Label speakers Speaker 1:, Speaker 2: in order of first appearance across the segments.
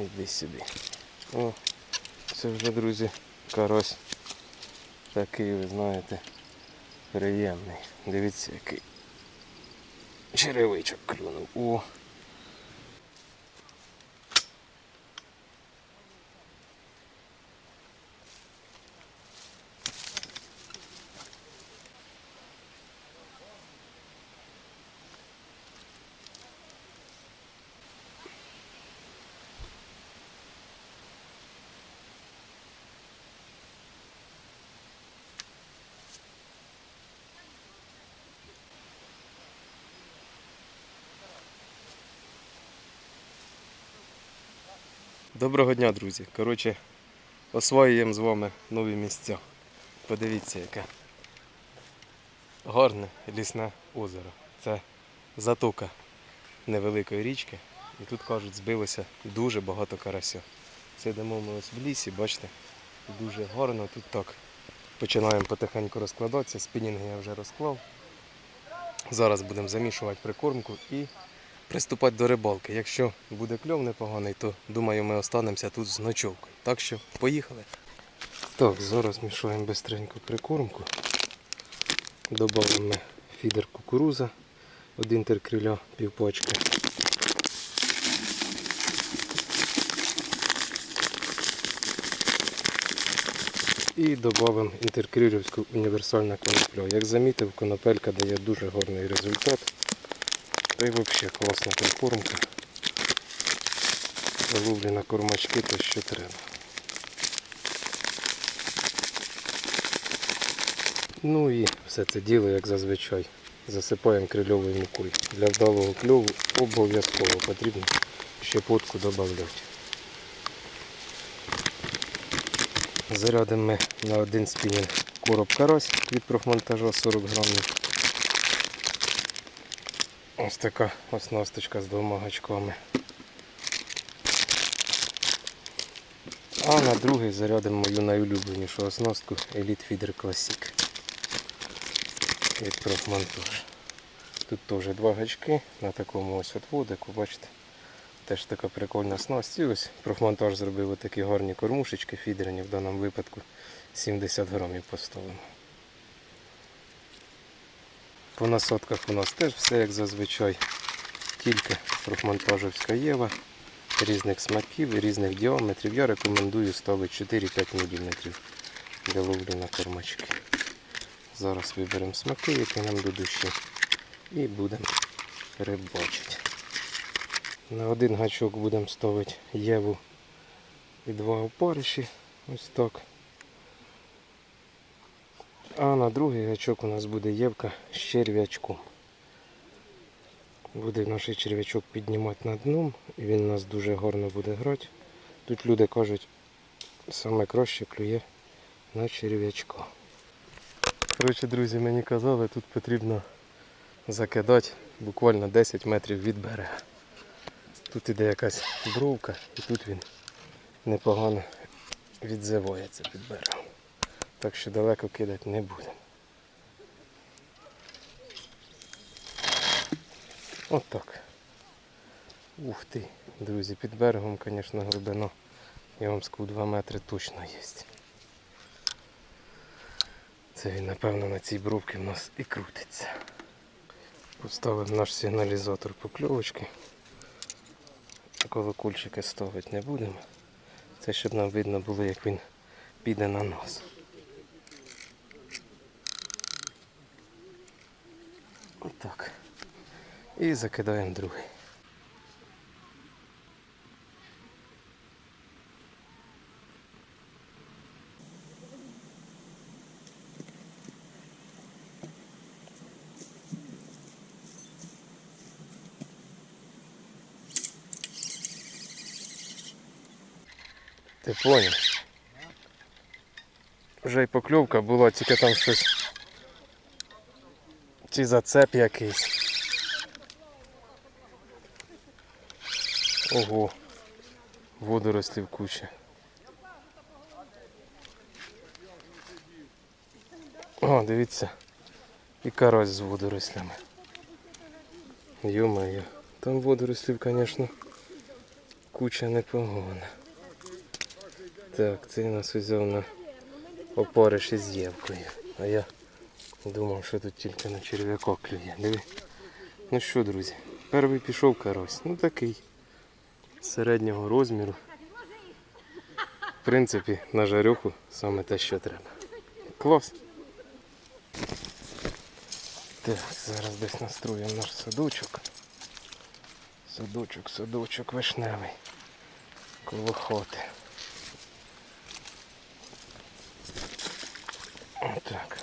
Speaker 1: Іди сюди. О, це вже, друзі, карось. Такий, ви знаєте, приємний. Дивіться, який черевичок клюнув. О. Доброго дня, друзі. Коротше, освоюємо з вами нові місця. Подивіться, яке гарне лісне озеро. Це затока невеликої річки. І тут, кажуть, збилося дуже багато карася. Сидимо ми ось в лісі, бачите, дуже гарно. Тут так починаємо потихеньку розкладатися. Спінінги я вже розклав. Зараз будемо замішувати прикормку і приступати до рибалки. Якщо буде кльов непоганий, то думаю, ми останемося тут з ночовкою. Так що поїхали. Так, зараз мішаємо бистренько прикормку. Добавимо фідер кукуруза, один теркриля, півпачки. І додамо інтеркрилівську універсальну коноплю. Як замітив, конопелька дає дуже гарний результат. Та й взагалі класна прикормка. Заловлі на кормачки то що треба. Ну і все це діло, як зазвичай, засипаємо крильовою мукою. Для вдалого кльову обов'язково потрібно щепотку додати. Зарядимо ми на один спінінг короб карась від профмонтажа 40 грамів. Ось така оснасточка з двома гачками. А на другий зарядимо мою найулюбленішу оснастку Elite Feeder Classic від профмонтаж. Тут теж два гачки на такому ось отводику, бачите. Теж така прикольна снасть. І ось профмонтаж зробив такі гарні кормушечки фідерні, в даному випадку 70 грамів поставимо. По насадках у нас теж все як зазвичай. Тільки профмонтажівська єва, різних смаків, різних діаметрів. Я рекомендую ставити 4-5 мм для ловлі на кормачки. Зараз виберемо смаки, які нам до душі, і будемо рибачити. На один гачок будемо ставити єву і два опариші. Ось так. А на другий гачок у нас буде євка з черв'ячком. Буде наш черв'ячок піднімати на дном і він у нас дуже гарно буде грати. Тут люди кажуть, саме краще клює на черв'ячка. Коротше, друзі, мені казали, тут потрібно закидати буквально 10 метрів від берега. Тут іде якась бровка і тут він непогано відзивається під берегом. Так що далеко кидати не будемо. От так. Ух ти, друзі, під берегом, звісно, глибина, я вам скажу, 2 метри точно є. Це він, напевно, на цій бровці в нас і крутиться. Поставив наш сигналізатор покльовочки. Колокольчики ставити не будемо. Це щоб нам видно було, як він піде на нас. Отак. І закидаємо другий. Ти поняв? Вже й покльовка була, тільки там щось. Чи зацеп якийсь. Ого. Водорослів куча. О, дивіться. І карась з водорослями. Йо-моє, там водорослів, звісно, куча непогона. Так, це нас взяв на опориш із євкою. А я думав, що тут тільки на черв'яка клює. Диви. Ну що, друзі, перший пішов карась. Ну такий. Середнього розміру. В принципі, на жарюху саме те, що треба. Клас. Так, зараз десь настроїмо наш садочок. Садочок, садочок вишневий. Коло хати. Отак, сюди зараз його прив'яжемо. Вірьовочкою.
Speaker 2: Я буду брать так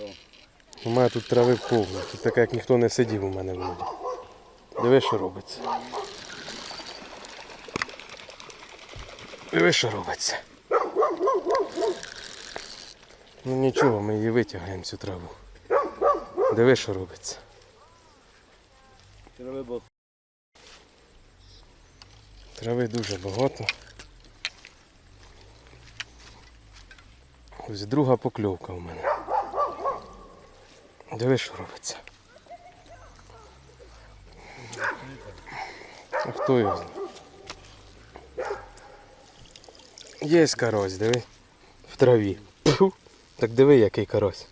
Speaker 1: У мене тут трави повно. Тут таке, як ніхто не сидів у мене в воді. Диви, що робиться. Диви, що робиться. Ну нічого, ми її витягаємо цю траву. Диви, що робиться.
Speaker 2: Травы был.
Speaker 1: Трави дуже багато. Ось друга покльовка у мене. Диви, що робиться. А хто його? Є карась, диви. В траві. Пфу. Так диви, який карась.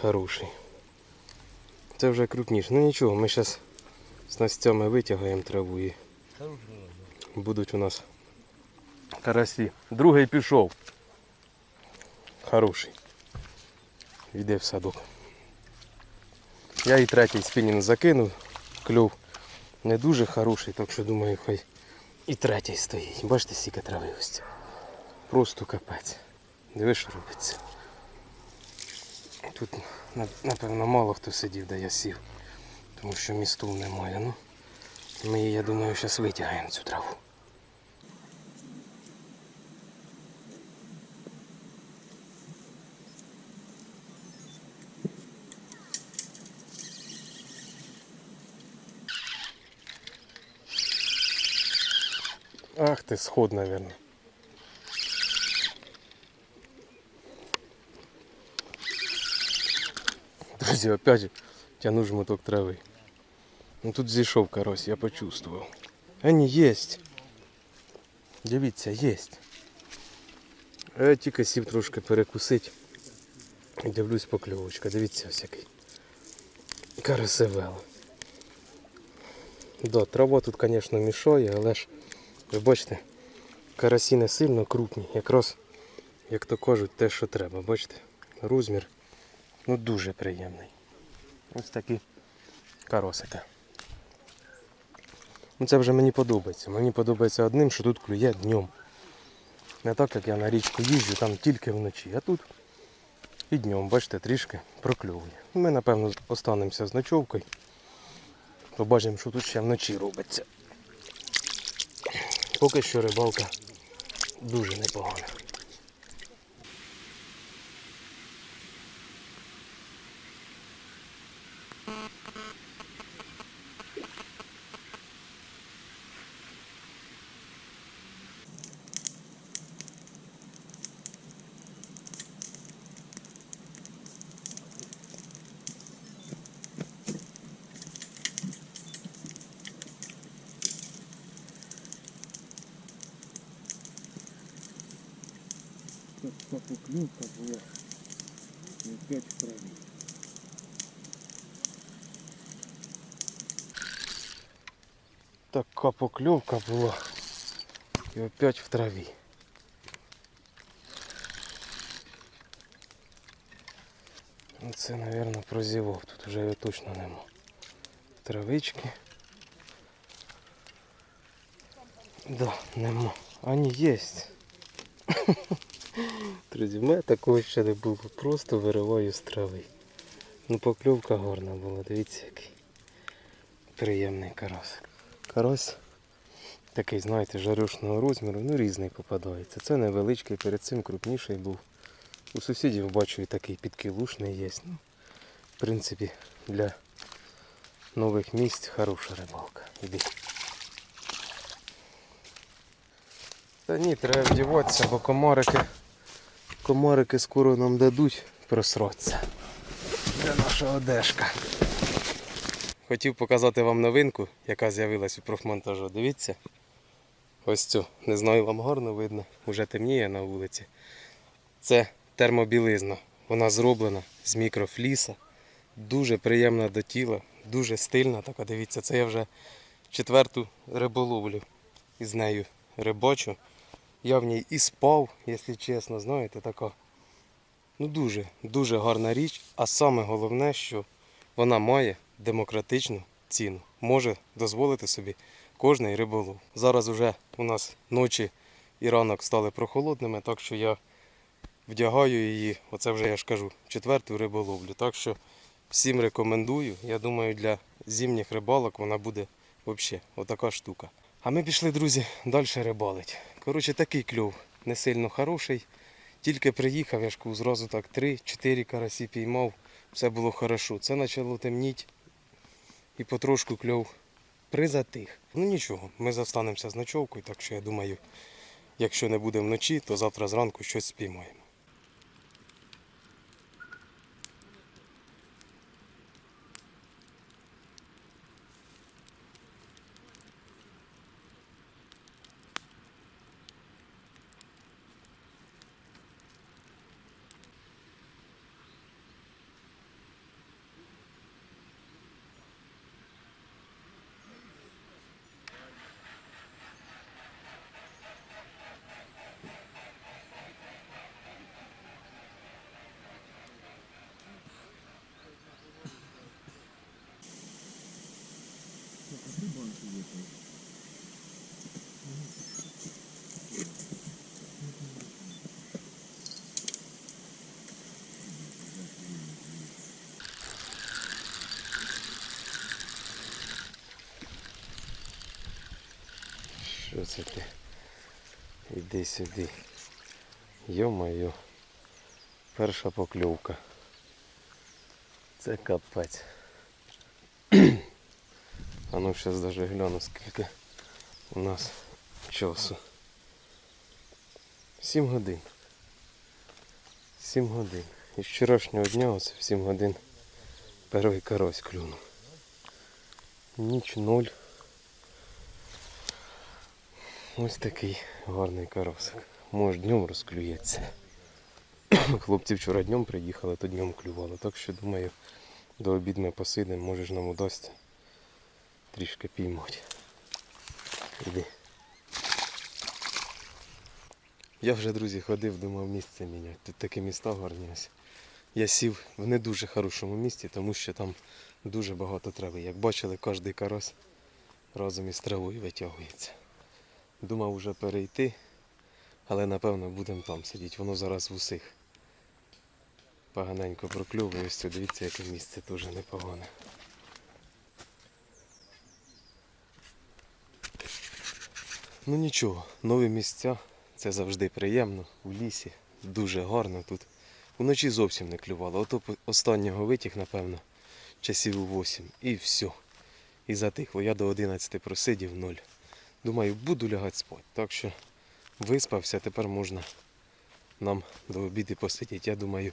Speaker 1: Хороший. Це вже крупніше. Ну нічого, ми зараз з настями витягаємо траву і будуть у нас карасі. Другий пішов. Хороший. Йде в садок. Я і третій спінінг закинув. Клюв не дуже хороший, так що думаю, хай і третій стоїть. Бачите, скільки трави ось. Просто капець. Диви, що робиться. Тут, напевно, мало хто сидів, де я сів, тому що місту немає. Ну, ми її, я думаю, зараз витягаємо цю траву. Ах ты, сход, наверное. Друзі, опять тяну жмуток трави. Ну тут зійшов карась, я почувствував. А ні, єсть. Дивіться, єсть. А я тільки сів трошки перекусить. І дивлюсь покльовочка. Дивіться ось який. Карасевел. Да, трава тут, звісно, мішає, але ж ви бачите, карасі не сильно крупні. Якраз, як то кажуть, те, що треба. Бачите, розмір ну дуже приємний. Ось такі каросики. Ну це вже мені подобається. Мені подобається одним, що тут клює днем. Не так, як я на річку їжджу, там тільки вночі. А тут і днем, бачите, трішки прокльовує. Ми, напевно, останемося з ночовкою. Побачимо, що тут ще вночі робиться. Поки що рибалка дуже непогана.
Speaker 2: Как поклювка была. И опять в траве.
Speaker 1: Така покльовка була. І опять в траві. Ну, Це, мабуть, прозівав. Тут вже його точно нема. Травички. Да, нема. А ні, єсть. Друзі, в мене такого ще не було. Просто вириваю з трави. Ну покльовка гарна була, дивіться який. Приємний карась. Карась такий, знаєте, жарюшного розміру, ну різний попадається. Це невеличкий, перед цим крупніший був. У сусідів бачу і такий підкилушний є. Ну, в принципі, для нових місць хороша рибалка. Іди. Та ні, треба вдіватися, бо комарики, комарики скоро нам дадуть просратися. Де наша одежка? Хотів показати вам новинку, яка з'явилась у профмонтажу. Дивіться. Ось цю. Не знаю, вам гарно видно, вже темніє на вулиці. Це термобілизна. Вона зроблена з мікрофліса. Дуже приємна до тіла, дуже стильна така. Дивіться, це я вже четверту риболовлю із нею рибачу. Я в ній і спав, якщо чесно, знаєте, така. Ну дуже, дуже гарна річ. А саме головне, що вона має демократичну ціну. Може дозволити собі кожний риболов. Зараз уже у нас ночі і ранок стали прохолодними, так що я вдягаю її, оце вже я ж кажу, четверту риболовлю. Так що всім рекомендую. Я думаю, для зимніх рибалок вона буде взагалі отака штука. А ми пішли, друзі, далі рибалить. Коротше, такий кльов, не сильно хороший. Тільки приїхав, я ж зразу так 3-4 карасі піймав, все було хорошо. Це почало темніти і потрошку кльов призатих. Ну нічого, ми застанемося з ночовкою, так що я думаю, якщо не буде вночі, то завтра зранку щось спіймаємо. Що це ти? Іди сюди. Йо-моє. Перша покльовка. Це капець. Ну зараз даже гляну скільки у нас часу. Сім годин. Сім годин. І вчорашнього дня оце в 7 годин перший карась клюнув. Ніч ноль. Ось такий гарний карасик. Може днем розклюється. Хлопці вчора днем приїхали, то днем клювали. Так що думаю, до обід ми посидимо, може ж нам удасться трішки піймати. Іди. Я вже, друзі, ходив, думав місце міняти. Тут такі міста гарні ось. Я сів в не дуже хорошому місці, тому що там дуже багато трави. Як бачили, кожний карась разом із травою витягується. Думав вже перейти, але напевно будемо там сидіти. Воно зараз в усіх. Поганенько прокльовує. Ось дивіться, яке місце теж непогане. Ну нічого, нові місця, це завжди приємно. У лісі дуже гарно тут. Вночі зовсім не клювало. Ото останнього витяг, напевно, часів у 8. І все. І затихло. Я до 11 просидів ноль. Думаю, буду лягати спати. Так що виспався, тепер можна нам до обіду посидіти. Я думаю,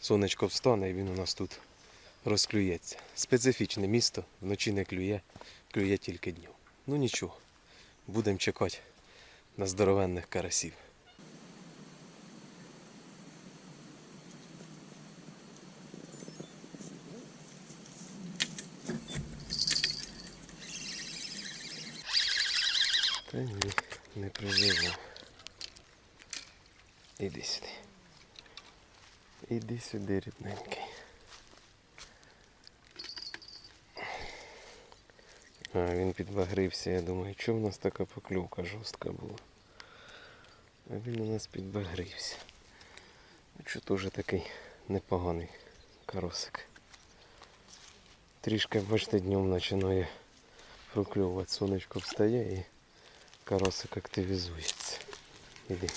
Speaker 1: сонечко встане і він у нас тут розклюється. Специфічне місто, вночі не клює, клює тільки днем. Ну нічого, будемо чекати на здоровенних карасів. Та ні, не призивав. Іди сюди. Іди сюди, рідненький. А, він підбагрився, я думаю, чому в нас така поклювка жорстка була. А він у нас підбагрився. Що теж такий непоганий каросик. Трішки, бачите, днем починає прокльовувати. Сонечко встає і карасик активізується. Іди.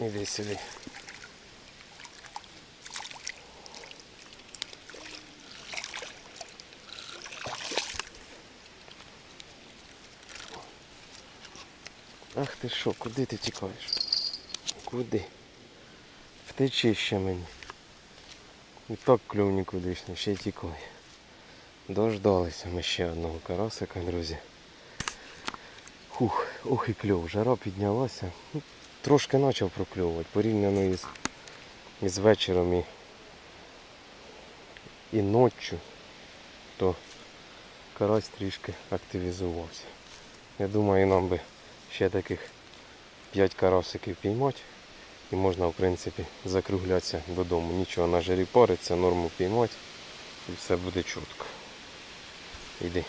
Speaker 1: Іди сюди. Ах ти що, куди ти тікаєш? Куди? Втечи ще мені. І так клюв нікудишний, ще тікає. Дождалися ми ще одного карасика, друзі. Хух, ох і кльов, жара піднялася. Трошки почав прокльовувати, порівняно із, із вечором і, і ноччю, то карась трішки активізувався. Я думаю, нам би ще таких 5 карасиків піймати. І можна, в принципі, закруглятися додому. Нічого на жарі париться, норму піймати і все буде чітко. Іди.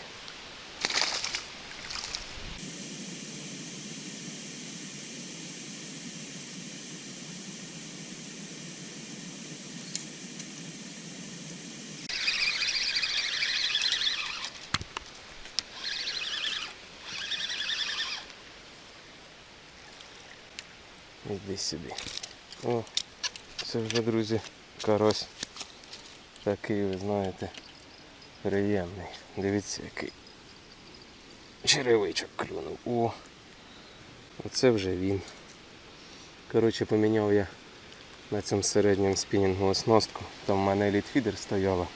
Speaker 1: Іди сюди. О, це вже, друзі, карась. Такий, ви знаєте, приємний. Дивіться, який черевичок клюнув. О! Оце вже він. Коротше, поміняв я на цьому середньому спінінгу оснастку. Там в мене елітфідер стояла.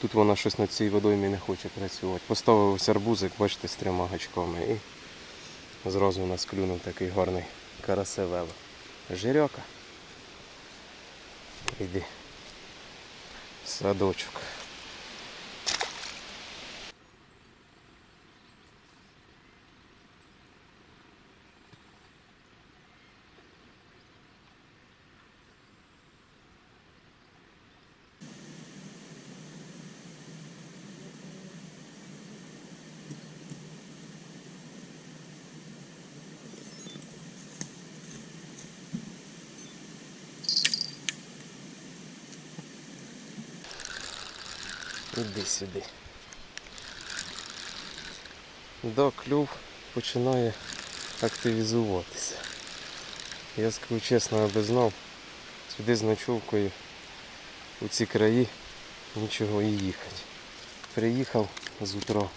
Speaker 1: Тут вона щось на цій водоймі не хоче працювати. Поставив ось арбузик, бачите, з трьома гачками. І зразу у нас клюнув такий гарний карасевело. Жирьока. Іди. Садочок. Іди сюди. Да, клюв починає активізуватися. Я скажу чесно, аби знав, сюди з ночовкою у ці краї нічого і їхати. Приїхав з утра,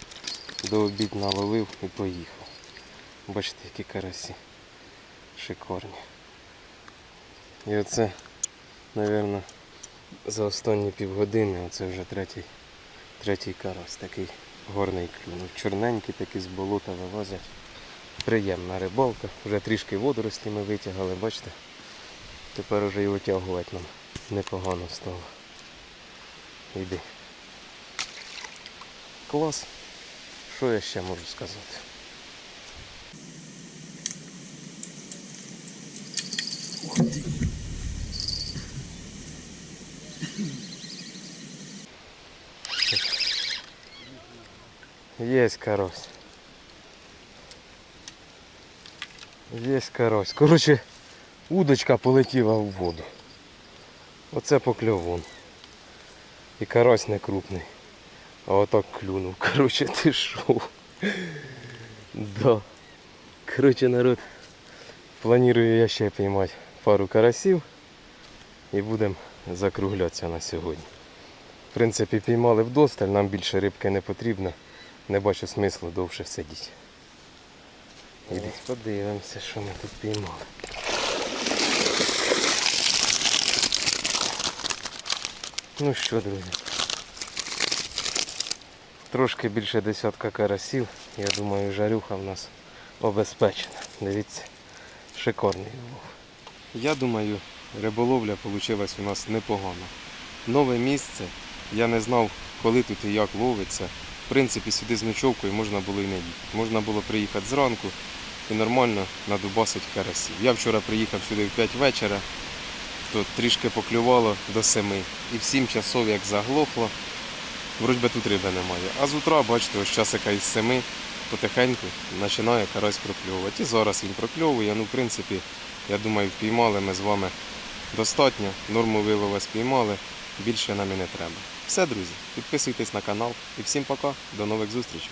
Speaker 1: до обід наловив і поїхав. Бачите, які карасі шикарні. І оце, мабуть, за останні півгодини, оце вже третій, третій карась, такий горний клюнув. Чорненький такий з болота вивозять. Приємна рибалка. Вже трішки водорості ми витягали, бачите? Тепер вже і витягувати нам непогано стало. Йди. Клас. Що я ще можу сказати? Есть карось. Есть карось. Коротше, удочка полетіла в воду. Оце покльовун. І карась не крупний. А отак клюнув. Коротше, ти шо? Да. Коротше, народ. Планую я ще піймати пару карасів і будемо закруглятися на сьогодні. В принципі, піймали вдосталь, нам більше рибки не потрібно. Не бачу смислу довше сидіти. Іди, подивимося, що ми тут піймали. Ну що, друзі. Трошки більше десятка карасів. Я думаю, жарюха в нас обезпечена. Дивіться, шикарний улов. Я думаю, риболовля вийшла у нас непогано. Нове місце. Я не знав, коли тут і як ловиться. Принципі, сюди з ночовкою можна було і не їхати. Можна було приїхати зранку і нормально надубасити карасів. Я вчора приїхав сюди в 5 вечора, то трішки поклювало до 7. І в 7 часов як заглохло, вроді тут риби немає. А з утра, бачите, ось часика із 7 потихеньку починає карась прокльовувати. І зараз він прокльовує. Ну, в принципі, я думаю, впіймали ми з вами достатньо. Норму вилова спіймали, більше нам і не треба. Все, друзі, підписуйтесь на канал і всім пока, до нових зустрічей.